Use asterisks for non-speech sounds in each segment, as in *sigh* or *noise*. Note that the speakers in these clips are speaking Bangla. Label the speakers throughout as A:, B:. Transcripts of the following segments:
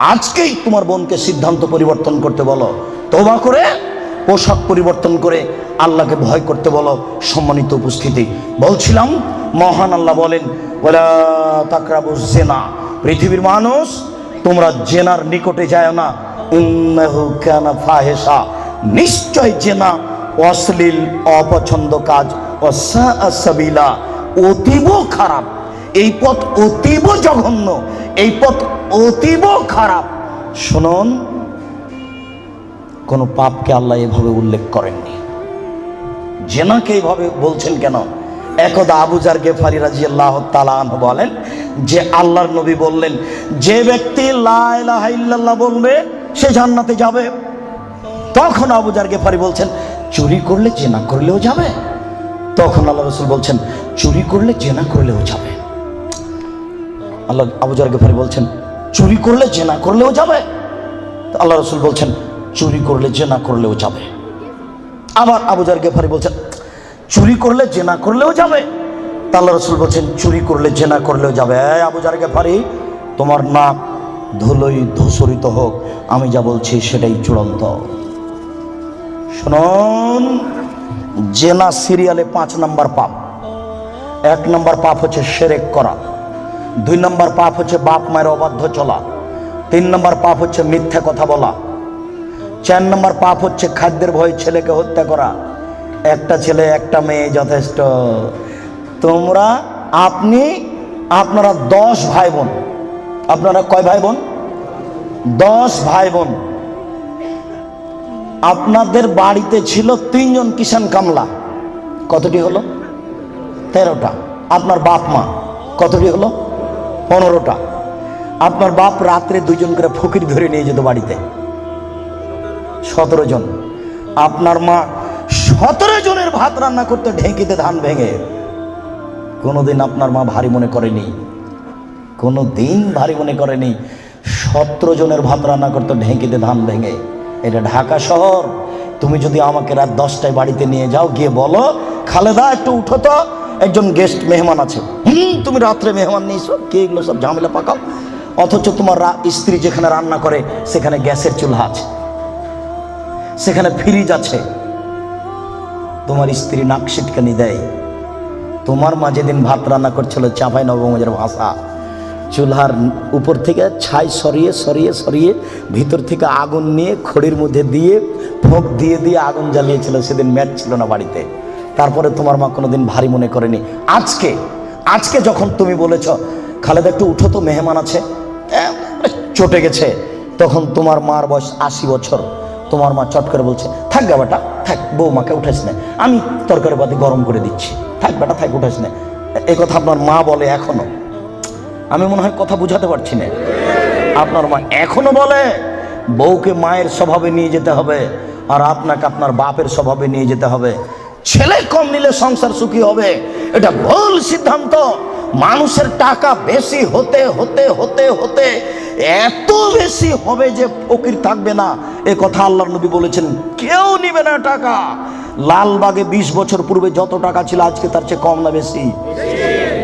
A: আজকেই তোমার বোনকে সিদ্ধান্ত পরিবর্তন করতে বলো। তোবা করে, পোশাক পরিবর্তন করে আল্লাহকে ভয় করতে বলো, সম্মানিত উপস্থিতি। বলছিলাম, মহান আল্লাহ বলেন ওলা জেনা পৃথিবীর মানুষ, তোমরা জেনার নিকটে যায় না। ফাহেসা নিশ্চয় জেনা অশ্লীল, অপছন্দ কাজ অসা সাবিলা, অতীব খারাপ। এই পথ অতীব জঘন্য, এই পথ অতীব খারাপ। শুনুন, কোনো পাপকে আল্লাহ এভাবে উল্লেখ করেননি। জেনাকে এইভাবে বলছেন কেন? একদা আবুজার গেফারি রাজি আল্লাহ তালান বলেন যে, আল্লাহর নবী বললেন, যে ব্যক্তি লা ইলাহা ইল্লাল্লাহ বলবে, সে জান্নাতে যাবে। তখন আবুজার গেফারি বলছেন, চুরি করলে জেনা করলেও যাবে। তখন আল্লাহ রসুল বলছেন, চুরি করলে জেনা করলেও যাবে। আল্লাহ আবুজার গেফারি বলছেন, চুরি করলে জেনা করলেও যাবে। আল্লাহ রসুল বলছেন, চুরি করলে জেনা করলেও যাবে। আবার আবুজার গেফারি বলছেন, চুরি করলে জেনা করলেও যাবে। আল্লাহ রসুল বলছেন, চুরি করলে জেনা করলেও যাবে। আবুজার গেফারি তোমার নাক ধুলোই ধূসরিত হোক, আমি যা বলছি সেটাই চূড়ান্ত। শুনুন, জেনা সিরিয়ালে পাঁচ নাম্বার পাপ। এক নম্বর পাপ হচ্ছে সেরেক করা। দুই নম্বর পাপ হচ্ছে বাপ মায়ের অবাধ্য চলা। তিন নম্বর পাপ হচ্ছে মিথ্যা কথা বলা। চার নম্বর পাপ হচ্ছে খাদ্যের ভয়ে ছেলেকে হত্যা করা। একটা ছেলে, একটা মেয়ে যথেষ্ট। তোমরা, আপনি, আপনারা দশ ভাই বোন আপনারা কয় ভাই বোন দশ ভাই বোন আপনাদের বাড়িতে ছিল তিনজন কিষান কামলা। কতটি হলো? তেরোটা। আপনার বাপ মা। কতটি হলো? পনেরোটা। আপনার বাপ রাত্রে দুজন করে ফকির ধরে নিয়ে যেত বাড়িতে। সতেরো জন। আপনার মা সতেরো জনের ভাত রান্না করতে ঢেঁকিতে ধান ভেঙে। কোনোদিন আপনার মা ভারী মনে করেনি। কোনো দিন ভারী মনে করেনি। সতেরো জনের ভাত রান্না করতে ঢেঁকিতে ধান ভেঙে। এটা ঢাকা শহর। তুমি যদি আমাকে রাত দশটায় বাড়িতে নিয়ে যাও, গিয়ে বলো, খালেদা, একটু উঠো তো। একজন গেস্ট মেহমান আছে। হুম, তুমি রাত্রে মেহমান নিয়েছো, কে এগুলো সব ঝামেলা পাকাও? অথচ তোমার স্ত্রী যেখানে রান্না করে, সেখানে গ্যাসের চুলহা আছে। সেখানে ফ্রিজ আছে। তোমার স্ত্রী নাক সিটকানি দেয়। তোমার মা যেদিন ভাত রান্না করছিল, চাপাই নবমজের ভাষা, চুলহার উপর থেকে ছাই সরিয়ে সরিয়ে সরিয়ে ভিতর থেকে আগুন নিয়ে খড়ির মধ্যে দিয়ে ফোঁক দিয়ে দিয়ে আগুন জ্বালিয়েছিল। সেদিন ম্যাচ ছিল না বাড়িতে। তারপরে তোমার মা কোনোদিন ভারী মনে করেনি। আজকে আজকে যখন তুমি বলেছ, খালেদা, একটু উঠো তো, মেহমান আছে। চটে গেছে। তখন তোমার মার বয়স আশি বছর। তোমার মা চট করে বলছে, থাক গা বেটা, থাক, বৌমাকে উঠাস না। আমি তরকারি পাতি গরম করে দিচ্ছি। থাক বেটা, থাক, উঠাস না। এই কথা আপনার মা বলে এখনও। আমি মনে হয় কথা বুঝাতে পারছি না। আপনার মা এখনও বলে, বউকে মায়ের স্বভাবে নিয়ে যেতে হবে আর আপনাকে আপনার বাপের স্বভাবে নিয়ে যেতে হবে। ছেলে কম নিলে সংসার সুখী হবে। এটা ভুল সিদ্ধান্ত। মানুষের টাকা বেশি হতে হতে হতে হতে এত বেশি হবে যে ফকির থাকবে না। এ কথা আল্লাহ নবী বলেছেন, কেউ নিবে না টাকা। লালবাগে ২০ বছর পূর্বে যত টাকা ছিল, আজকে তার চেয়ে কম না বেশি।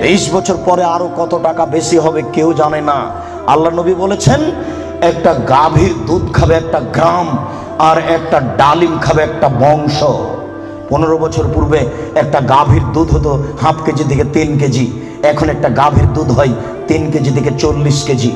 A: তেইশ বছর পরে আরও কত টাকা বেশি হবে কেউ জানে না। আল্লাহ নবী বলেছেন, একটা গাভীর দুধ খাবে একটা গ্রাম, আর একটা ডালিম খাবে একটা বংশ। পনেরো বছর পূর্বে একটা গাভীর দুধ হতো হাফ কেজি থেকে তিন কেজি। এখন একটা গাভীর দুধ হয় তিন কেজি থেকে চল্লিশ কেজি।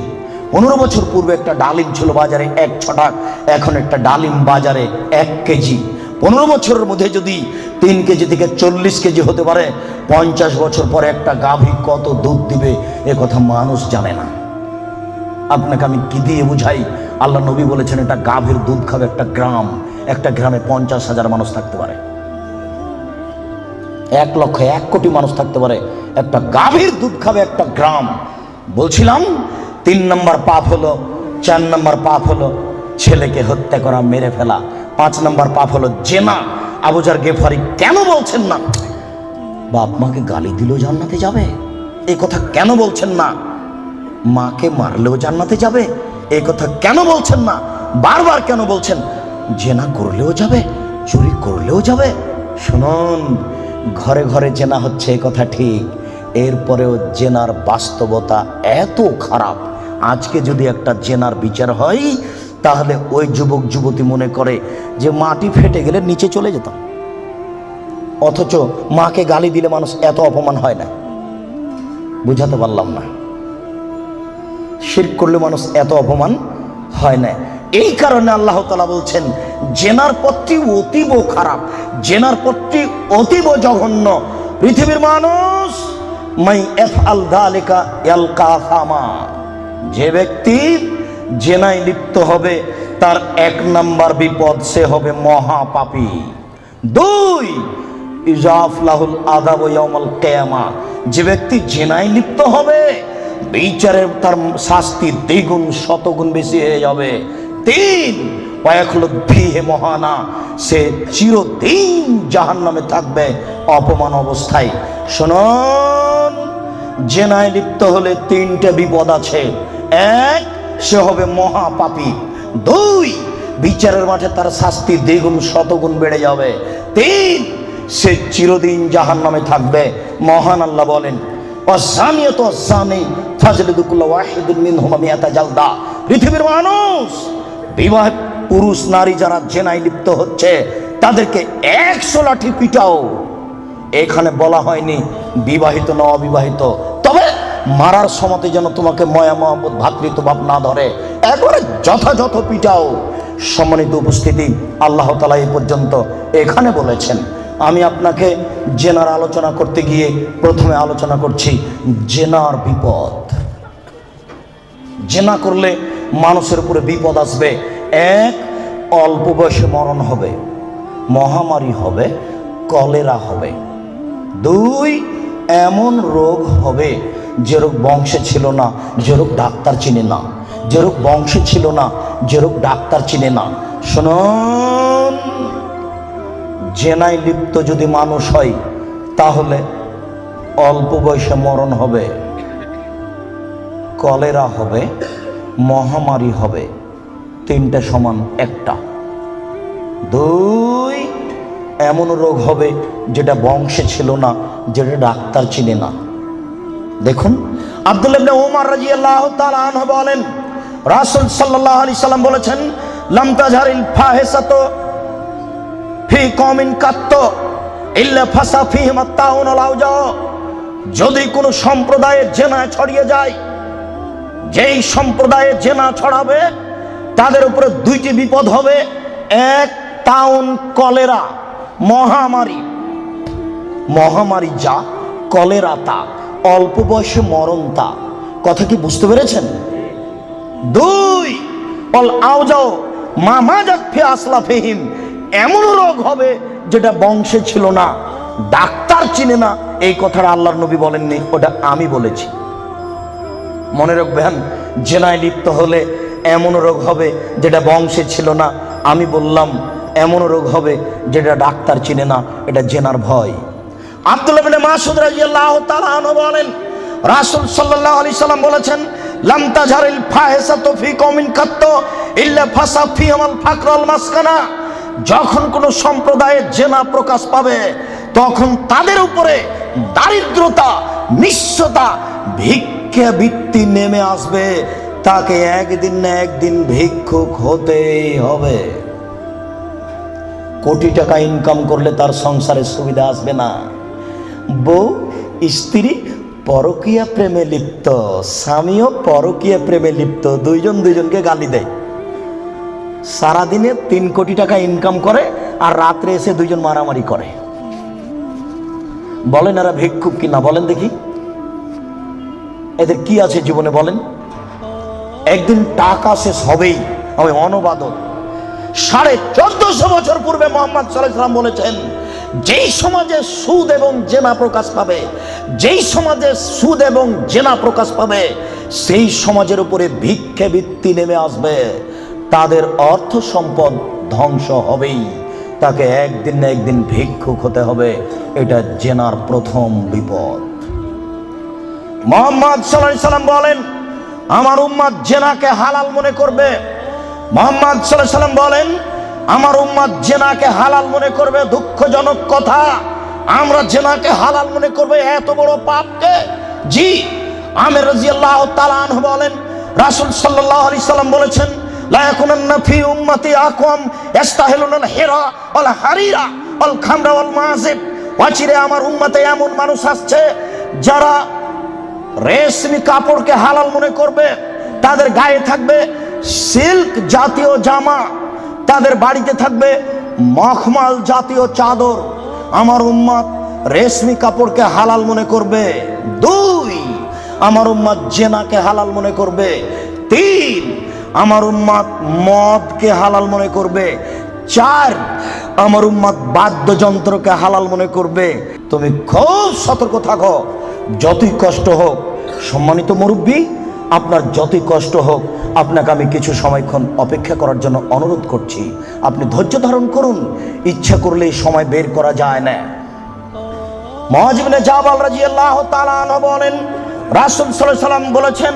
A: পনেরো বছর পূর্বে একটা ডালিম ছিল বাজারে এক ছটাক এখন একটা ডালিম বাজারে এক কেজি। পনেরো বছরের মধ্যে যদি তিন কেজি থেকে চল্লিশ কেজি হতে পারে, পঞ্চাশ বছর পরে একটা গাভী কত দুধ দিবে, এ কথা মানুষ জানে না। আপনাকে আমি কি দিয়ে বুঝাই? আল্লাহ নবী বলেছেন, এটা গাভীর দুধ খাবে একটা গ্রাম। একটা গ্রামে পঞ্চাশ হাজার মানুষ থাকতে পারে। এক লক্ষ এক কোটি মানুষ থাকতে পারে। একটা গাভীর দুধ খাবে একটা গ্রাম। বলছিলাম, তিন নম্বর পাপ হলো, চার নম্বর পাপ হলো ছেলেকে হত্যা করা, মেরে ফেলা। পাঁচ নম্বর পাপ হলো জেনা। আবুজার গেফারি কেন বলছেন না? বাপ মাকে গালি দিলেও জান্নাতে যাবে। এই কথা কেন বলছেন না? মাকে মারলেও জান্নাতে যাবে। এই কথা কেন বলছেন না? বারবার কেন বলছেন? জেনা করলেও যাবে, চুরি করলেও যাবে। শুনুন ঘরে ঘরে জেনা হচ্ছে কথা ঠিক। এরপরেও জেনার বাস্তবতা এত খারাপ। আজকে যদি একটা জেনার বিচার হয়, তাহলে ওই যুবক যুবতী মনে করে যে মাটি ফেটে গেলে নিচে চলে যেতাম। অথচ মাকে গালি দিলে মানুষ এত অপমান হয় না। বুঝাতে পারলাম না। শির করলে মানুষ এত অপমান হয় না। এই কারণে আল্লাহ তালা বলছেন, জেনার পথটি অতীব খারাপ, জেনার পথটি অতীব জঘন্য। পৃথিবীর মানুষ, মাই এফ আল দালিকা এল কাফামা। যে ব্যক্তি জেনায় লিপ্ত হবে, তার এক নাম্বার বিপদ সে হবে মহাপাপী। দুই ইজাফলাহুল আদাব ইয়াউমাল কিয়ামা। যে ব্যক্তি জেনায় লিপ্ত হবে, বিচারের তার শাস্তি দ্বিগুণ, শতগুণ বেশি হয়ে যাবে। তিন মহানা, সে চিরদিন জাহান্নামে থাকবে অপমান অবস্থায়। শুনুন, জেনায় লিপ্ত হলে তিনটে বিপদ আছে। এক, সে হবে মহাপাপী। দুই, বিচারের মাঠে তার শাস্তি দ্বিগুণ, শতগুণ বেড়ে যাবে। তিন, সে চিরদিন জাহান নামে থাকবে। মহান আল্লাহ বলেন, অসানিয়ত অসানি ফাজলিদুকুল্লাহ ওয়াহিদুল মিনহুমা মিয়াতা জালদা। পৃথিবীর মানুষ বিবাহ পুরুষ, নারী যারা জেনায় লিপ্ত হচ্ছে, তাদেরকে একশো লাঠি পিটাও। এখানে বলা হয়নি বিবাহিত না অবিবাহিত। তবে মারার সমতে যেন তোমাকে ময়া মহম্মদ ভাতৃত্বভাব না ধরে, একবারে যথাযথ পিটাও। সম্মানিত উপস্থিতি, আল্লাহ তালা এই পর্যন্ত এখানে বলেছেন। আমি আপনাকে জেনার আলোচনা করতে গিয়ে প্রথমে আলোচনা করছি, জেনার বিপদ। জেনা করলে মানুষের উপরে বিপদ আসবে। এক, অল্প বয়সে মরণ হবে, মহামারী হবে, কলেরা হবে। দুই, এমন রোগ হবে যে রোগ বংশে ছিল না, যে রোগ ডাক্তার চিনে না, যে রোগ বংশে ছিল না, যে রোগ ডাক্তার চিনে না। শুনুন, জেনায় লিপ্ত যদি মানুষ হয়, তাহলে অল্প বয়সে মরণ হবে, কলেরা হবে মহামারী হবে। তিনটা সমান একটা। দুই, এমন রোগ হবে যেটা বংশে ছিল না, যেটা ডাক্তার চিনে না। দেখুন, আব্দুল ইবনে ওমর রাদিয়াল্লাহু তাআলা আনহু বলেন, রাসূল সাল্লাল্লাহু আলাইহি সাল্লাম বলেছেন, লাম তাজহারিল ফাহিসাতু ফি কওমিন কাত্ত ইল্লা ফাসা ফিহিম আত-তাউন ওয়াল যদি কোনো সম্প্রদায়ের জেনা ছড়িয়ে যায় যেই সম্প্রদায়ে জেনা ছড়াবে, তাদের উপরে দুইটি বিপদ হবে। এক তাউন কলেরা, মহামারী। মহামারী যা, কলেরা তা, অল্প বয়সে মরণ তা। কথা কি বুঝতে পেরেছেন? দুই অল আও যাও। মামা যাচ্ছে আসলা ফেহিম। এমন রোগ হবে যেটা বংশে ছিল না। ডাক্তার চিনে না। এই কথাটা আল্লাহর নবী বলেননি, ওটা আমি বলেছি। মনে রাখবেন, জেনায় লিপ্ত হলে এমন রোগ হবে যেটা বংশে ছিল না। আমি বললাম, এমন রোগ হবে যেটা ডাক্তার চিনে না, এটা জেনার ভয়। মাসুদ বলেছেন ফি ফাকরাল যখন কোন সম্প্রদায়ের জেনা প্রকাশ পাবে, তখন তাদের উপরে দারিদ্রতা নিঃস্বতা ভিক্ষা বৃত্তি নেমে আসবে, তাকে একদিন না একদিন ভিক্ষুক হতেই হবে। কোটি টাকা ইনকাম করলে তার সংসারে সুবিধা আসবে না। বউ, স্ত্রী, পরকীয়া প্রেমে লিপ্ত, স্বামীও পরকীয়া প্রেমে লিপ্ত, দুইজন দুইজনকে গালি দেয়। সারাদিনে তিন কোটি টাকা ইনকাম করে আর রাত্রে এসে দুইজন মারামারি করে। বলেন এরা ভিক্ষুক কিনা, বলেন দেখি। এদের কি আছে জীবনে বলেন? একদিন টাকা শেষ হবেই, হবে অনবাদক সাড়ে চোদ্দশো বছর পূর্বে মোহাম্মদ সাল্লাম বলেছেন, যেই সমাজে সুদ এবং জেনা প্রকাশ পাবে, যেই সমাজে সুদ এবং জেনা প্রকাশ পাবে, সেই সমাজের উপরে ভিক্ষে বৃত্তি নেমে আসবে। তাদের অর্থ সম্পদ ধ্বংস হবেই। তাকে একদিন না একদিন ভিক্ষুক হতে হবে। এটা জেনার প্রথম বিপদ। মোহাম্মদ সাল্লাহ সাল্লাম বলেন, আমার উম্মাদ জেনাকে হালাল মনে করবে। মোহাম্মদ সাল্লাহ সাল্লাম বলেন, আমার উম্মাদ জেনাকে হালাল মনে করবে, দুঃখজনক কথা। আমরা জেনাকে হালাল মনে করবে এত বড় পাপকে জি, আমের রাজিয়াল্লাহ তালান বলেন, রাসূল সাল্লাল্লাহু আলাইহি সাল্লাম বলেছেন, লা ইয়াকুনান্না ফি উম্মতি আকওয়াম ইস্তাহিলুনাল হিরা ওয়াল হারিরা ওয়াল খামরা ওয়াল মাযিব অচিরে আমার উম্মতে এমন মানুষ আসছে, যারা রেশমি কাপড়কে হালাল মনে করবে, তাদের গায়ে থাকবে সিল্ক জাতীয় জামা, তাদের বাড়িতে থাকবে মখমাল জাতীয় চাদর। আমার উম্মাদ রেশমি কাপড়কে হালাল মনে করবে, দুই, আমার উম্মাদ জেনাকে হালাল মনে করবে, তিন, আমার উম্মাদ মদকে হালাল মনে করবে, চার, আমার উম্মাদ বাদ্যযন্ত্রকে হালাল মনে করবে। তুমি খুব সতর্ক থাকো। যতই কষ্ট হোক, সম্মানিত মুরব্বী, আপনার যতই কষ্ট হোক, আপনাকে আমি কিছু সময়ক্ষণ অপেক্ষা করার জন্য অনুরোধ করছি। আপনি ধৈর্য ধারণ করুন, ইচ্ছা করলে সময় বের করা যায় না। মহাজিবনে জাবাল রাজি আল্লাহ বলেন, রাসুল সাল্লাম বলেছেন,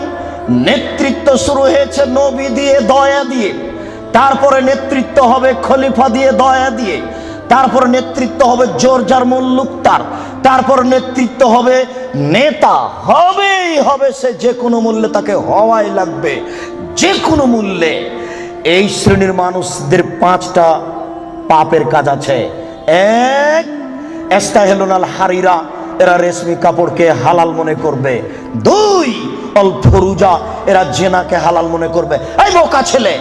A: নেতৃত্ব শুরু হয়েছে নবী দিয়ে, দয়া দিয়ে। তারপরে নেতৃত্ব হবে খলিফা দিয়ে, দয়া দিয়ে। তারপরে নেতৃত্ব হবে জোর জোরজার মুল্লুকতার তারপর নেতৃত্ব হবে নেতা। হবেই হবে সে যে কোনো মূল্যে তাকে হওয়াই লাগবে। যে কোনো মূল্যে। এই শ্রেণির মানুষদের পাঁচটা পাপের কাজ আছে। এক, এস্তাহেলুনাল হারিরা, এরা রেশমি কাপড়কে হালাল মনে করবে। দুই অল ফরুজা এরা জেনাকে হালাল মনে করবে। এই বোকা ছেলে,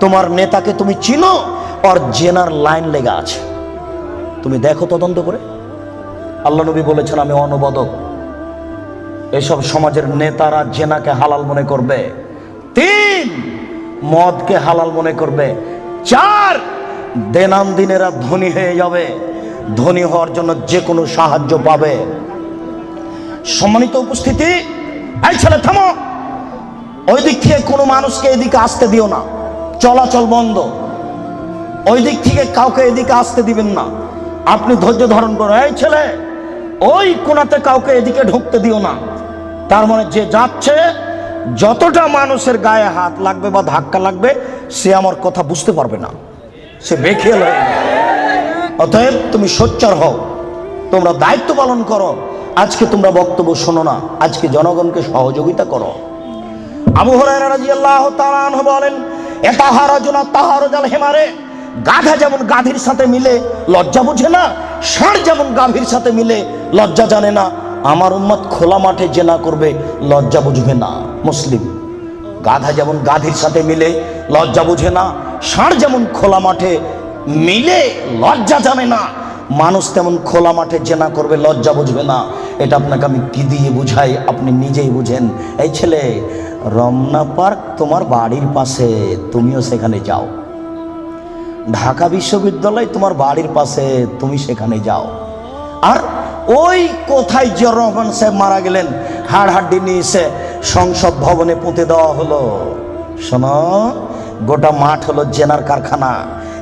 A: তোমার নেতাকে তুমি চিনো? ওর জেনার লাইন লেগে আছে। তুমি দেখো তদন্ত করে। আল্লাহ নবী বলেছেন, আমি অনবদক। এসব সমাজের নেতারা জেনাকে হালাল মনে করবে। তিন, মদকে হালাল মনে করবে। চার দেনান দিনেরা ধনী হয়ে যাবে। ধনী হওয়ার জন্য যে কোনো সাহায্য পাবে। সম্মানিত উপস্থিতি, এই ছেলে, থামো। ওই দিক থেকে কোনো মানুষকে এদিকে আসতে দিও না। চলাচল বন্ধ। ওই দিক থেকে কাউকে এদিকে আসতে দিবেন না। আপনি ধৈর্য ধারণ করো। এই ছেলে, ওই কোনাতে কাউকে এদিকে ঢুকতে দিও না। তার মানে যে যাচ্ছে, যতটা মানুষের গায়ে হাত লাগবে বা ধাক্কা লাগবে, সে আমার কথা বুঝতে পারবে না। সে বেখেল অতএব তুমি সোচ্চার হও। তোমরা দায়িত্ব পালন করো। আজকে তোমরা বক্তব্য শোনো না। আজকে জনগণকে সহযোগিতা করো। আবু হুরায়রা রাদিয়াল্লাহু তাআলা বলেন এতাহারাজুনা তাহারুজাল হেমারে। গাধা যেমন গাধীর সাথে মিলে, লজ্জা বুঝে না? ষাঁড় যেমন গাভীর সাথে মিলে, লজ্জা জানে না? আমার উম্মত খোলা মাঠে জেনা করবে, লজ্জা বুঝবে না। মুসলিম, গাধা যেমন গাধীর সাথে মিলে, লজ্জা বুঝে না? ষাঁড় যেমন খোলা মাঠে মিলে, লজ্জা জানে না? মানুষ তেমন খোলা মাঠে জেনা করবে, লজ্জা বুঝবে না? এটা আপনাকে আমি কি দিয়ে বুঝাই? আপনি নিজেই বুঝেন। এই ছেলে, রমনা পার্ক তোমার বাড়ির পাশে, তুমিও সেখানে যাও। ঢাকা বিশ্ববিদ্যালয় তোমার বাড়ির পাশে, তুমি সেখানে যাও। আর ওই কোথায় জিয়র রহমান সাহেব মারা গেলেন হাড় হাড্ডি নিয়ে এসে সংসদ ভবনে পুঁতে দেওয়া হলো। শোনো, গোটা মাঠ হলো জেনার কারখানা।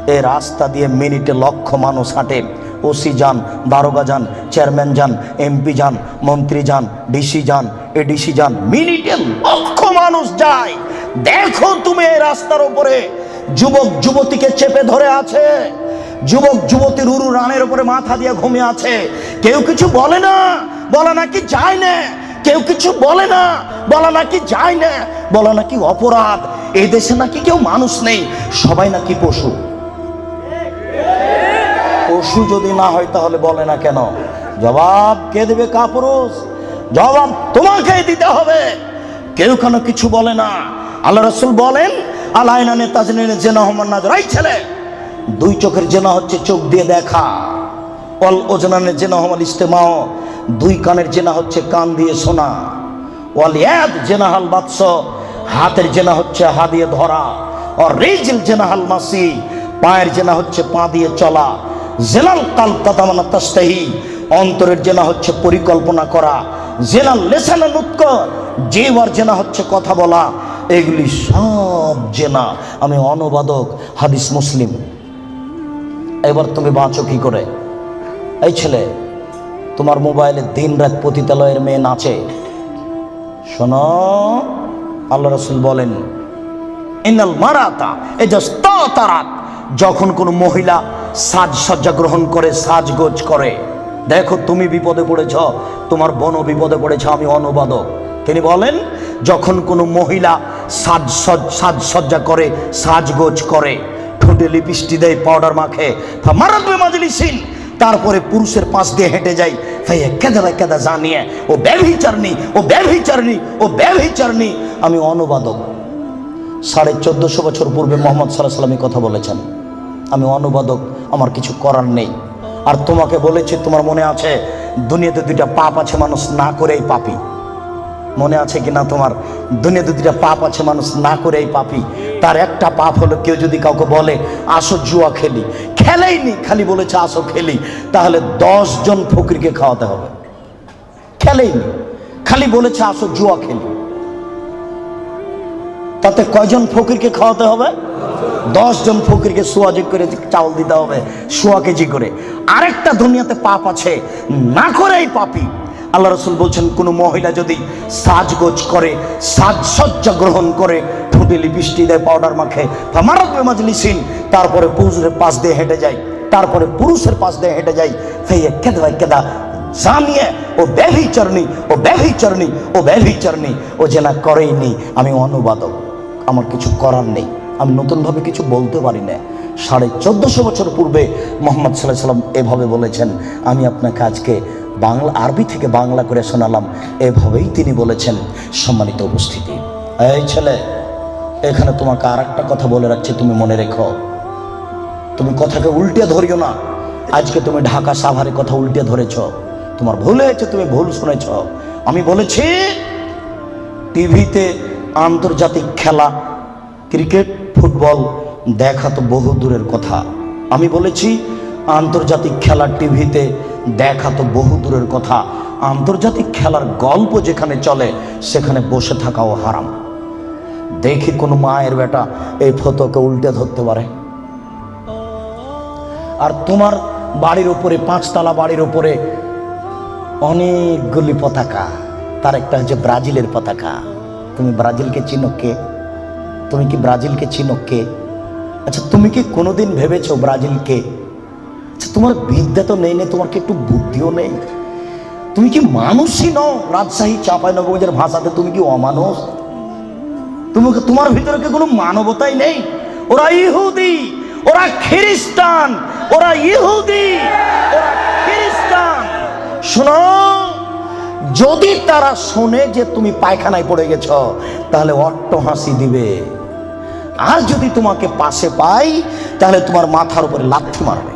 A: এ রাস্তা দিয়ে মিনিটে লক্ষ মানুষ হাঁটে। ওসি যান, দারোগা যান, চেয়ারম্যান যান, এমপি যান, মন্ত্রী যান, ডিসি যান, এডিসি যান, মিনিটে লক্ষ মানুষ যায়। দেখো তুমি এই রাস্তার উপরে। যুবক যুবতীকে চেপে ধরে আছে। যুবক যুবতীর উরু রানের উপরে মাথা দিয়ে ঘুমিয়ে আছে। কেউ কিছু বলে না, বলা নাকি যায় না। কেউ কিছু বলে না, বলা নাকি যায় না, বলা নাকি অপরাধ। এই দেশে নাকি কেউ মানুষ নেই, সবাই নাকি পশু। পশু যদি না হয় তাহলে বলে না কেন? জবাব কে দেবে কাপুরুষ? জবাব তোমাকেই দিতে হবে। কেউ কেন কিছু বলে না। আল্লাহ রসুল বলেন আলাইনানে তাজনিনে জেনা হমান নাজর, এই ছেলে, দুই চোখের জেনা হচ্ছে চোখ দিয়ে দেখা। অল ওজনানে জেনা হমাল ইস্তেমাও দুই কানের জেনা হচ্ছে কান দিয়ে শোনা। ওয়াল ইয়াদ জেনাহাল বাৎস হাতের জেনা হচ্ছে হা দিয়ে ধরা। আর রেজিল জেনাহাল মাসি, পায়ের জেনা হচ্ছে পা দিয়ে চলা। জেলাল কাল কাতামানা তাস্তাহি অন্তরের জেনা হচ্ছে পরিকল্পনা করা। জেলাল লেসানা নুৎক জিওয়ার জেনা হচ্ছে কথা বলা। এগুলি সব জেনা। আমি অনুবাদক, হাদিস মুসলিম। এবার তুমি বাঁচো কি করে? এই ছেলে, তোমার মোবাইলে দিন রাত পতিতালয়ের মেয়ে নাচে। শোনো, আল্লাহ রসুল বলেন ইনাল মারাতা এই যখন কোনো মহিলা সাজসজ্জা গ্রহণ করে, সাজগোজ করে, দেখো, তুমি বিপদে পড়েছ, তোমার বন বিপদে পড়েছ, আমি অনুবাদক। তিনি বলেন, যখন কোনো মহিলা সাজ সজ- সাজসজ্জা করে, সাজগোজ করে। ঠোঁটে লিপিস্টি দেয় পাউডার মাখে। মারাবে মাজলিসিন। তারপরে পুরুষের পাশ দিয়ে হেঁটে যাই ফাইয়া কেদা কেদা জানিয়ে, ও ব্যভিচারনি ও ব্যভিচারনি ও ব্যভিচারনি আমি অনুবাদক। সাড়ে চোদ্দশো বছর পূর্বে মোহাম্মদ সাল্লাহ সাল্লামী কথা বলেছেন। আমি অনুবাদক, আমার কিছু করার নেই। আর তোমাকে বলেছি, তোমার মনে আছে, দুনিয়াতে দুইটা পাপ আছে, মানুষ না করেই পাপি। মনে আছে কি না তোমার দুনিয়াতে দুইটা পাপ আছে, মানুষ না করেই পাপি তার একটা পাপ হলো কেউ যদি কাউকে বলে, আসো জুয়া খেলি। খেলেইনি, খালি বলেছে, আসো খেলি। তাহলে জন ফকিরকে খাওয়াতে হবে। খেলেইনি, খালি বলেছে, আসো জুয়া খেলি। তাতে কয়জন ফকিরকে খাওয়াতে হবে? জন ফকিরকে সোয়াজি করে চাউল দিতে হবে সোয়া কেজি করে। আরেকটা দুনিয়াতে পাপ আছে, না করেই পাপি আল্লাহ রসুল বলছেন, কোনো মহিলা যদি সাজগোজ করে, সাজসজ্জা গ্রহণ করে ঠোঁটে লিপস্টি দেয় পাউডার মাখে মারত মাজলিসিন, তারপরে পুরুষের পাশ দিয়ে হেঁটে যায়, তারপরে পুরুষের পাশ দিয়ে হেঁটে যায় সেই কেদা কেদা, জানিয়ে, ও ব্যভিচারণী ও ব্যভিচারণী ও ব্যভিচারণী ও জেনা করেইনি, আমি অনুবাদক, আমার কিছু করার নেই, আমি নতুনভাবে কিছু বলতে পারি না। সাড়ে চোদ্দশো বছর পূর্বে মোহাম্মদ সাল্লাহ সাল্লাম এভাবে বলেছেন, আমি আপনাকে আজকে বাংলা আরবি থেকে বাংলা করে শোনালাম। এভাবেই তিনি বলেছেন সম্মানিত উপস্থিতি। এই ছেলে, এখানে তোমাকে আর একটা কথা বলে রাখছি, তুমি মনে রেখো। তুমি কথাকে উল্টে ধরিও না। আজকে তুমি ঢাকা সাভারে কথা উল্টে ধরেছ। তোমার ভুল হয়েছে, তুমি ভুল শুনেছ। আমি বলেছি, টিভিতে আন্তর্জাতিক খেলা, ক্রিকেট, ফুটবল, দেখা তো বহু দূরের কথা। আমি বলেছি, আন্তর্জাতিক খেলা টিভিতে দেখা তো বহু দূরের কথা। আন্তর্জাতিক খেলার গল্প যেখানে চলে, সেখানে বসে থাকাও হারাম। দেখি কোনো মায়ের বেটা এই ফতোকে উল্টে ধরতে পারে। আর তোমার বাড়ির উপরে, পাঁচতলা বাড়ির উপরে অনেকগুলি পতাকা। তার একটা হচ্ছে ব্রাজিলের পতাকা। তুমি ব্রাজিলকে চিনো কে? তুমি কি ব্রাজিলকে চিনো কে? আচ্ছা তুমি কি কোনোদিন ভেবেছো ব্রাজিলকে আচ্ছা তোমার বিদ্যা তো নেই নেই, তোমার কি একটু বুদ্ধিও নেই? তুমি কি মানুষই নও? রাজশাহী চাঁপাইনগরের ভাষাতে তুমি কি অমানুষ? তুমি তোমার ভিতরে কি কোনো মানবতাই নেই? ওরা ইহুদি, ওরা খ্রিস্টান, ওরা ইহুদি, ওরা খ্রিস্টান। শোনো, যদি তারা শোনে যে তুমি পায়খানায় পড়ে গেছ, তাহলে অট্ট হাসি দিবে। আর যদি তোমাকে পাশে পাই, তাহলে তোমার মাথার উপরে লাথি মারবে।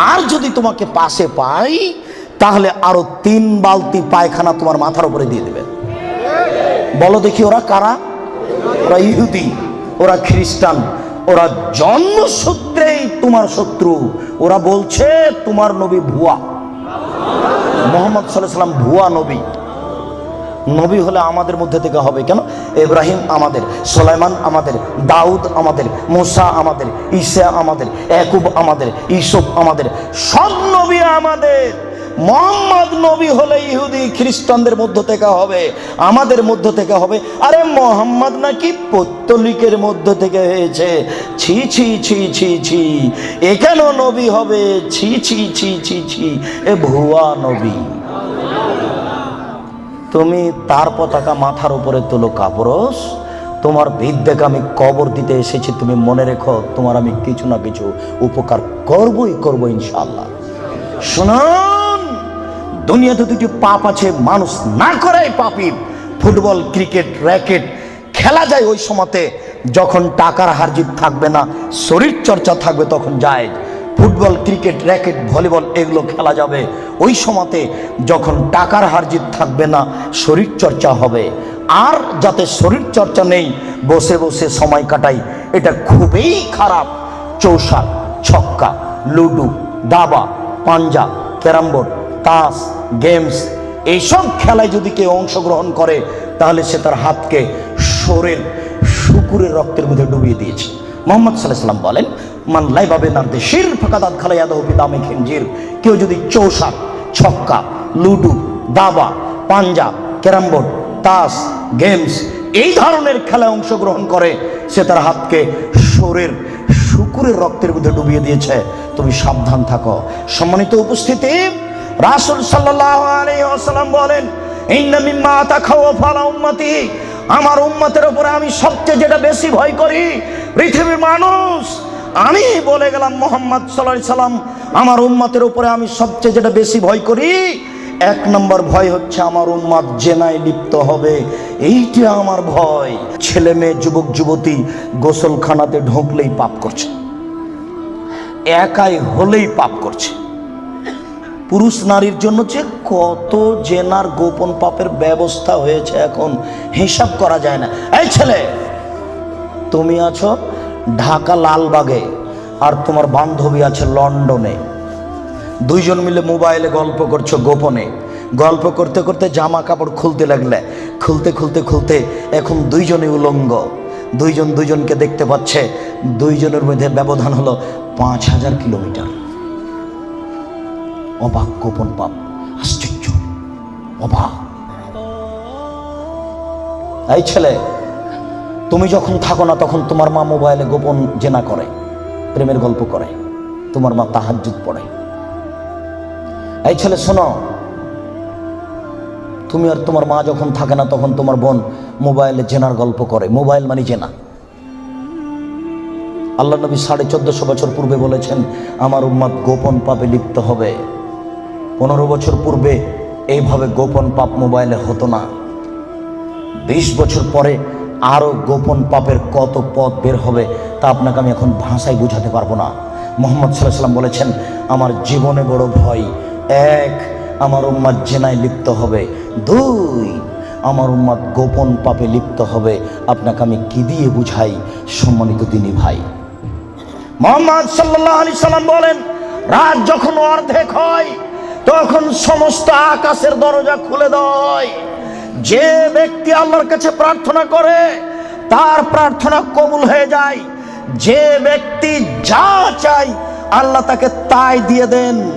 A: আর যদি তোমাকে পাশে পাই, তাহলে আরও তিন বালতি পায়খানা তোমার মাথার উপরে দিয়ে দেবে। বলো দেখি ওরা কারা? ওরা ইহুদি, ওরা খ্রিস্টান, ওরা জন্মসূত্রেই তোমার শত্রু। ওরা বলছে, তোমার নবী ভুয়া। মোহাম্মদ সাল্লাহ সাল্লাম ভুয়া নবী। নবী হলে আমাদের মধ্যে থেকে হবে কেন? ইব্রাহিম আমাদের, সোলাইমান আমাদের, দাউদ আমাদের, মুসা আমাদের, ঈসা আমাদের একুব আমাদের ইসুফ আমাদের, সব নবী আমাদের। মোহাম্মদ নবী হলে ইহুদি খ্রিস্টানদের মধ্য থেকে হবে, আমাদের মধ্য থেকে হবে। আরে মোহাম্মদ নাকি পত্তলিকের মধ্য থেকে হয়েছে। ছি ছি ছি ছি ছি। এ কেন নবী হবে? ছি ছি ছি ছি ছি। এ ভুয়া নবী। তুমি তার পতাকা মাথার উপরে তোলো কাপড়স তোমার বিদ্যাকে আমি কবর দিতে এসেছি, তুমি মনে রেখো তোমার আমি কিছু না কিছু উপকার করবই করব ইনশাল্লাহ শুনুন, দুনিয়াতে দুটি পাপ আছে, মানুষ না করে পাপি। ফুটবল, ক্রিকেট, র্যাকেট, খেলা যায় ওই সময়তে, যখন টাকার হারজিত থাকবে না শরীর চর্চা থাকবে তখন যায় ফুটবল, ক্রিকেট, র্যাকেট, ভলিবল এগুলো খেলা যাবে। ওই সময়তে যখন টাকার হারজিত থাকবে না শরীর চর্চা হবে। আর যাতে শরীর চর্চা নেই, বসে বসে সময় কাটাই, এটা খুবই খারাপ। চৌসার ছক্কা, লুডু, দাবা, পাঞ্জা, ক্যারাম বোর্ড, তাস, গেমস, এইসব খেলায় যদি কেউ অংশগ্রহণ করে, তাহলে সে তার হাতকে শরীর, শুকুরের রক্তের মধ্যে ডুবিয়ে দিয়েছে। মোহাম্মদ সাল্লাহ সাল্লাম বলেন মান লাইভাবে নারদে শির ফাঁকাদাত খালাইয়াদ হবি দামে খেঞ্জির। কেউ যদি চৌসার ছক্কা, লুডু, দাবা, পাঞ্জা, ক্যারাম বোর্ড, তাস, গেমস এই ধরনের খেলায় অংশগ্রহণ করে, সে তার হাতকে শরীর, শুকুরের রক্তের মধ্যে ডুবিয়ে দিয়েছে। তুমি সাবধান থাকো। সম্মানিত উপস্থিতি, রাসুল ওয়াসাল্লাম বলেন আমার উম্মতের উপরে আমি সবচেয়ে যেটা বেশি ভয় করি, পৃথিবীর মানুষ। আমি বলে গেলাম, মোহাম্মদ সাল্লাল্লাহু সাল্লাম, আমার উম্মতের উপরে আমি সবচেয়ে যেটা বেশি ভয় করি, এক নম্বর ভয় হচ্ছে আমার উম্মাদ জেনায় লিপ্ত হবে। এইটা আমার ভয়। ছেলে মেয়ে, যুবক, যুবতী গোসলখানাতে ঢুকলেই পাপ করছে। একাই হলেই পাপ করছে। পুরুষ নারীর জন্য যে কত জেনার গোপন পাপের ব্যবস্থা হয়েছে এখন, হিসাব করা যায় না। এই ছেলে, তুমি আছো? ঢাকা লালবাগে আর তোমার বান্ধবী আছে লন্ডনে। দুইজন মিলে মোবাইলে গল্প করছ গোপনে। গল্প করতে করতে জামা কাপড় খুলতে লাগলে। খুলতে খুলতে খুলতে এখন দুইজনে উলঙ্গ। দুইজন দুইজনকে দেখতে পাচ্ছে। দুইজনের মধ্যে ব্যবধান হলো পাঁচ হাজার কিলোমিটার। অবাক গোপন পাপ, আশ্চর্য, অবাক। এই ছেলে তুমি যখন থাকো না, তখন তোমার মা মোবাইলে গোপন জেনা করে, প্রেমের গল্প করে, তোমার মা তাহাজ্জুদ পড়ে। এই ছেলে, শোনো, তুমি আর তোমার মা যখন থাকে না, তখন তোমার বোন মোবাইলে জেনার গল্প করে, মোবাইল মানে জেনা। আল্লাহ নবী সাড়ে চোদ্দশো বছর পূর্বে বলেছেন, আমার উম্মাদ গোপন পাপে লিপ্ত হবে। পনেরো বছর পূর্বে এইভাবে গোপন পাপ মোবাইলে হতো না। বিশ বছর পরে আরও গোপন পাপের কত পথ বের হবে তা আপনাকে আমি এখন ভাষায় বুঝাতে পারব না। মোহাম্মদ সাল্লাহ সাল্লাম বলেছেন, আমার জীবনে বড় ভয়। এক, আমার উম্মাদ জেনায় লিপ্ত হবে। দুই, আমার উম্মাদ গোপন পাপে লিপ্ত হবে। আপনাকে আমি কি দিয়ে বুঝাই? সম্মানিত তিনি ভাই। মোহাম্মদ সাল্লাহ আলি সাল্লাম বলেন, রাত যখন অর্ধেক হয়, তখন সমস্ত আকাশের দরজা খুলে দেয়। যে ব্যক্তি আল্লাহর কাছে প্রার্থনা করে, তার প্রার্থনা কবুল হয়ে যায়। যে ব্যক্তি যা চাই আল্লাহ তাকে তাই দিয়ে দেন।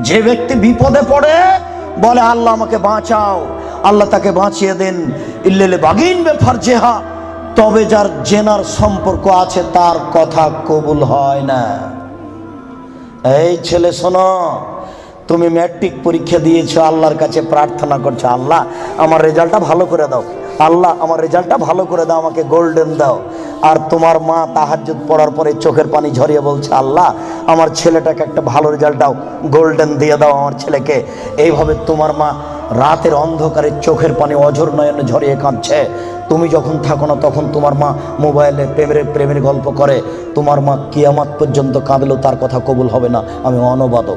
A: যে ব্যক্তি বিপদে পড়ে, বলে, আল্লাহ আমাকে বাঁচাও। আল্লাহ তাকে বাঁচিয়ে দেন। ইল্লেলে বাগিন বেফার জেহা তবে যার জেনার সম্পর্ক আছে, তার কথা কবুল হয় না। এই ছেলে, শোনো তুমি ম্যাট্রিক পরীক্ষা দিয়েছ, আল্লাহর কাছে প্রার্থনা করছ, আল্লাহ, আমার রেজাল্টটা ভালো করে দাও। আল্লাহ, আমার রেজাল্টটা ভালো করে দাও, আমাকে গোল্ডেন দাও। আর তোমার মা তাহাজ্জুদ পড়ার পরে চোখের পানি ঝরিয়ে বলছে, আল্লাহ, আমার ছেলেটাকে একটা ভালো রেজাল্ট দাও গোল্ডেন দিয়ে দাও আমার ছেলেকে। এইভাবে তোমার মা রাতের অন্ধকারে চোখের পানি অঝর নয়নে ঝরিয়ে কাঁদছে। তুমি যখন থাকো না, তখন তোমার মা মোবাইলে প্রেমের প্রেমের গল্প করে। তোমার মা কিয়ামাত পর্যন্ত কাঁদলেও তার কথা কবুল হবে না। আমি অনবাদক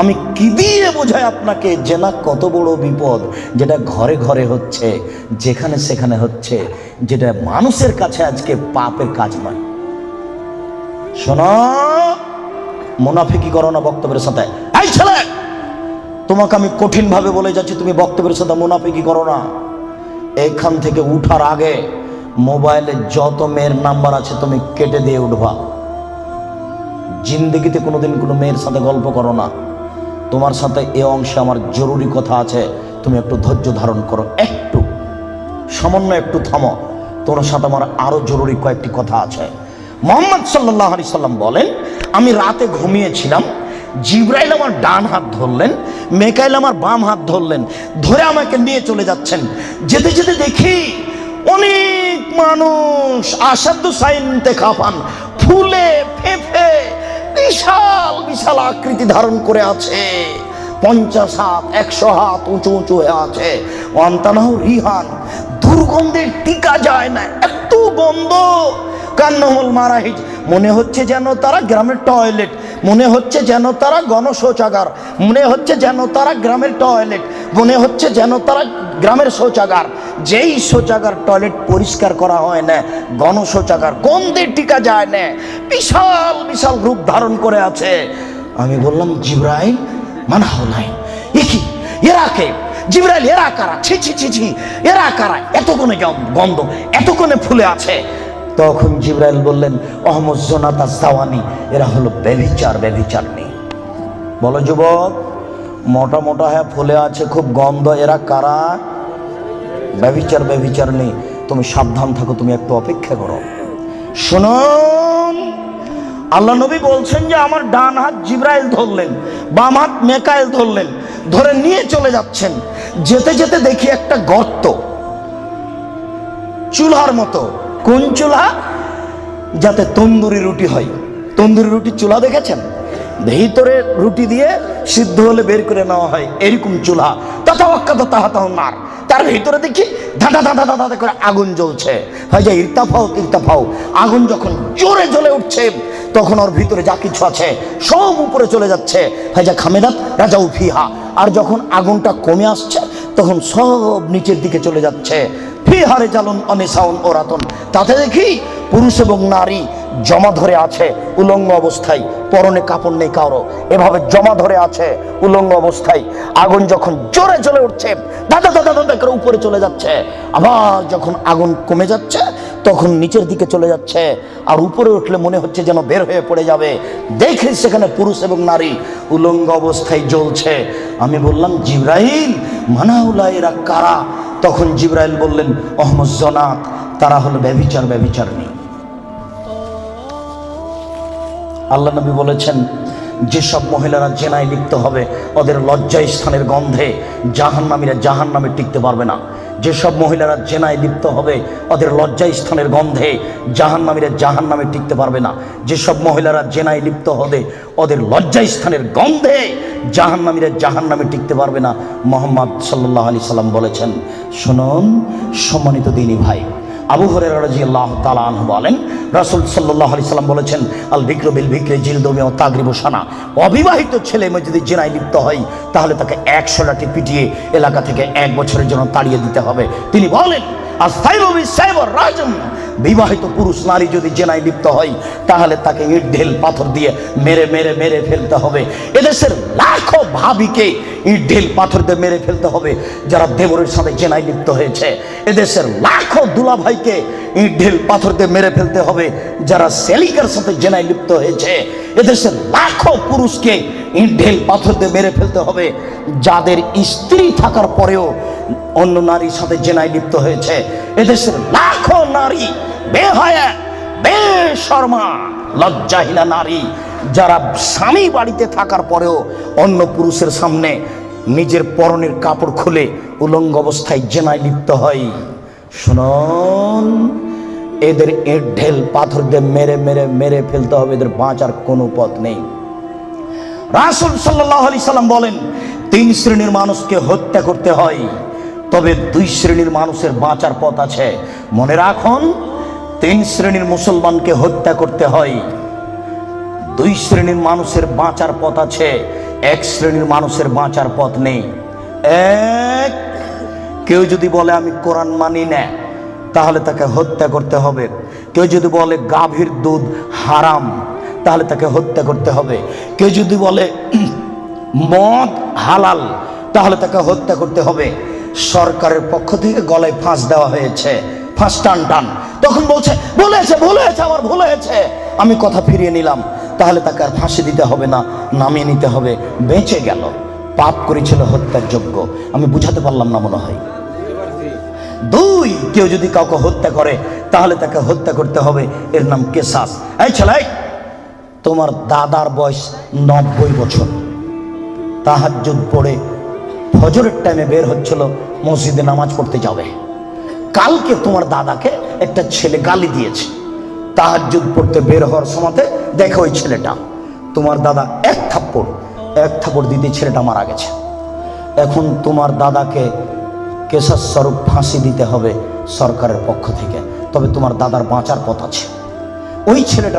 A: আমি কি দিয়ে বোঝাই আপনাকে জেনা কত বড় বিপদ যেটা ঘরে ঘরে হচ্ছে, যেখানে সেখানে হচ্ছে, যেটা মানুষের কাছে আজকে পাপের কাজ নয়। শোনো মুনাফিকি করো না বক্তব্যের সাথে। এই ছেলে, তোমাকে আমি কঠিনভাবে বলে যাচ্ছি, তুমি বক্তব্যের সাথে মুনাফিকি করো না। এখান থেকে উঠার আগে মোবাইলে যত মেয়ের নাম্বার আছে, তুমি কেটে দিয়ে উঠবা। জিন্দগিতে কোনোদিন কোনো মেয়ের সাথে গল্প করো না। তোমার সাথে এ অংশে আমার জরুরি কথা আছে। তুমি একটু ধৈর্য ধারণ করো। একটু। সামান্য একটু থামো। তোমার সাথে আমার আরও জরুরি কয়েকটি কথা আছে। মোহাম্মদ সাল্লাহ আলি সাল্লাম বলেন, আমি রাতে ঘুমিয়েছিলাম। জিব্রাইল আমার ডান হাত ধরলেন, মেকাইল আমার বাম হাত ধরলেন, ধরে আমাকে নিয়ে চলে যাচ্ছেন। যেতে যেতে দেখি অনেক মানুষ আসাধ্য সাইনতে খাপান ফুলে ফেফে বিশাল বিশাল আকৃতি ধারণ করে আছে। পঞ্চাশ হাত, একশো হাত উঁচু উঁচু হয়ে আছে। অন্তানাহ রিহান, দুর্গন্ধের টিকা যায় না, এত গন্ধ। কান্নহল মারাহিজ। মনে হচ্ছে যেন তারা গ্রামের টয়লেট। মনে হচ্ছে যেন তারা গণশৌচাগার। মনে হচ্ছে যেন তারা গ্রামের টয়লেট। মনে হচ্ছে যেন তারা গ্রামের শৌচাগার। যেই শৌচাগার টয়লেট পরিষ্কার করা হয় না, গণশৌচাগার গন্ধে টিকা যায় না, বিশাল বিশাল রূপ ধারণ করে আছে। আমি বললাম, জিব্রাইল মানা হলাই কি? এরা কে? জিব্রাইল, এরা কারা? ছি ছি ছি ছি। এরা কারা? এত কোণে গন্ধ এত কোণে ফুলে আছে। তখন জিব্রাইল বললেন, অহমদ জোনাতা জাওয়ানি এরা হলো ব্যভিচার ব্যভিচার নেই। বলো যুবক, মোটা মোটা হ্যাঁ ফুলে আছে, খুব গন্ধ, এরা কারা? ব্যভিচার ব্যভিচার নেই। তুমি সাবধান থাকো, তুমি একটু অপেক্ষা করো। শুনুন, আল্লাহ নবী বলছেন যে আমার ডান হাত জিব্রাইল ধরলেন, বাম হাত মেকাইল ধরলেন, ধরে নিয়ে চলে যাচ্ছেন। যেতে যেতে দেখি একটা গর্ত, চুলার মতো। কোন চুলা যাতে তন্দুরি রুটি হয়। তন্দুরি রুটি চুলা দেখেছেন? ভিতরে রুটি দিয়ে সিদ্ধ হলে বের করে নেওয়া হয়, এরকম চুলা। তথা নার তার ভিতরে দেখি ধাঁধা ধাঁধা ধাঁধা করে আগুন জ্বলছে। হয় যে ইর্তাফাও ইর্তাফাও আগুন যখন জোরে জ্বলে উঠছে, তখন ওর ভিতরে যা কিছু আছে সব উপরে চলে যাচ্ছে। হয় যা খামেদাত রাজা উফিহা আর যখন আগুনটা কমে আসছে, তখন সব নিচের দিকে চলে যাচ্ছে। ফিহারে জালন অনিসাউন ওরাতন তাতে দেখি পুরুষ এবং নারী জমা ধরে আছে উলঙ্গ অবস্থায়, পরনে কাপড় নেই কারও। এভাবে জমা ধরে আছে উলঙ্গ অবস্থায়। আগুন যখন জোরে চলে উঠছে দাদা দাদা দাদা করে উপরে চলে যাচ্ছে। আবার যখন আগুন কমে যাচ্ছে, তখন নিচের দিকে চলে যাচ্ছে। আর উপরে উঠলে মনে হচ্ছে যেন বের হয়ে পড়ে যাবে। দেখে সেখানে পুরুষ এবং নারী উলঙ্গ অবস্থায় জ্বলছে। আমি বললাম জিব্রাহিল মানাউলা এরা কারা? তখন জিব্রাইল বললেন, অহমদ জনাত তারা হলো ব্যভিচার ব্যভিচার নেই আল্লাহ নবী বলেছেন, যেসব মহিলারা জেনায় লিপ্ত হবে, ওদের লজ্জায় স্থানের গন্ধে জাহান নামীরা জাহান নামে টিকতে পারবে না। যেসব মহিলারা জেনায় লিপ্ত হবে, ওদের লজ্জা স্থানের গন্ধে জাহান নামীরা জাহান নামে টিকতে পারবে না। যেসব মহিলারা জেনায় লিপ্ত হবে, ওদের লজ্জা স্থানের গন্ধে জাহান নামীরা জাহান নামে টিকতে পারবে না। মোহাম্মদ সাল্লাহ আলি সাল্লাম বলেছেন, শুনুন, সম্মানিত দিনী ভাই আবু হরের রাজি আল্লাহ তালান বলেন, রাসূল সাল্লাহ আলি সাল্লাম বলেছেন, আল বিক্র বিল বিক্রে জিলদমি ও তাগরিব সানা। অবিবাহিত ছেলে মেয়ে যদি জেনায় লিপ্ত হয়, তাহলে তাকে একশো লাঠি পিটিয়ে এলাকা থেকে এক বছরের জন্য তাড়িয়ে দিতে হবে। তিনি বলেন বিবাহিত পুরুষ, নারী যদি জেনায় লিপ্ত হয়, তাহলে তাকে ইট ঢেল পাথর দিয়ে মেরে মেরে মেরে ফেলতে হবে। এদেশের লাখো ভাবিকে ইট ঢেল পাথর দিয়ে মেরে ফেলতে হবে, যারা দেবরের সাথে জেনায় লিপ্ত হয়েছে। এদেশের লাখো দুলাভাইকে ইট ঢেল পাথর দিয়ে মেরে ফেলতে হবে, যারা সেলিকার সাথে জেনায় লিপ্ত হয়েছে। এদেশের লাখো পুরুষকে ইট ঢেল পাথর দিয়ে মেরে ফেলতে হবে, যাদের স্ত্রী থাকার পরেও অন্য নারীর সাথে জেনায় লিপ্ত হয়েছে। এদেশের লাখো নারী, বেহায়া, বেশর্মা, লজ্জাহীনা নারী, যারা স্বামী বাড়িতে থাকার পরেও অন্য পুরুষের সামনে নিজের পরনের কাপড় খুলে উলঙ্গ অবস্থায় জেনায় লিপ্ত হয়। শুনুন। এদের এর ঢেল পাথর দিয়ে মেরে মেরে মেরে ফেলতে হবে। এদের বাঁচার কোনো পথ নেই। রাসুল সাল্লাহ আলি সাল্লাম বলেন, তিন শ্রেণির মানুষকে হত্যা করতে হয়, তবে দুই শ্রেণির মানুষের বাঁচার পথ আছে। মনে রাখুন, তিন শ্রেণির মুসলমানকে হত্যা করতে হয়, দুই শ্রেণির মানুষের বাঁচার পথ আছে, এক শ্রেণির মানুষের বাঁচার পথ নেই। এক, কেউ যদি বলে, আমি কোরআন মানি না। তাহলে তাকে হত্যা করতে হবে। কেউ যদি বলে গাভীর দুধ হারাম, তাহলে তাকে হত্যা করতে হবে। কেউ যদি বলে *clears throat* মদ হালাল, তাহলে তাকে হত্যা করতে হবে। সরকারের পক্ষ থেকে গলায় ফাঁস দেওয়া হয়েছে। ফাঁস টান টান। তখন বলছে বলেছে ভুল হয়েছে, আমার ভুল হয়েছে। আমি কথা ফিরিয়ে নিলাম। তাহলে তাকে আর ফাঁসি দিতে হবে না, নামিয়ে নিতে হবে। বেঁচে গেল। পাপ করেছিল হত্যার যোগ্য। আমি বুঝাতে পারলাম না মনে হয়। দুই, কেউ যদি কাউকে হত্যা করে, তাহলে তাকে হত্যা করতে হবে। এর নাম কেসাস এই ছেলে, তোমার দাদার বয়স নব্বই বছর। তাহাজ্জুদ পড়ে ফজরের টাইমে বের হচ্ছিল, মসজিদে নামাজ পড়তে যাবে। কালকে তোমার দাদাকে একটা ছেলে গালি দিয়েছে। তাহাজ্জুদ পড়তে বের হওয়ার সময়তে দেখো ওই ছেলেটা, তোমার দাদা এক থাপ্পড় এক থাপ্পড় দিতে ছেলেটা মারা গেছে। এখন তোমার দাদাকে কেশার স্বরূপ ফাঁসি দিতে হবে সরকারের পক্ষ থেকে। তবে তোমার দাদার বাঁচার পথ আছে। ওই ছেলেটা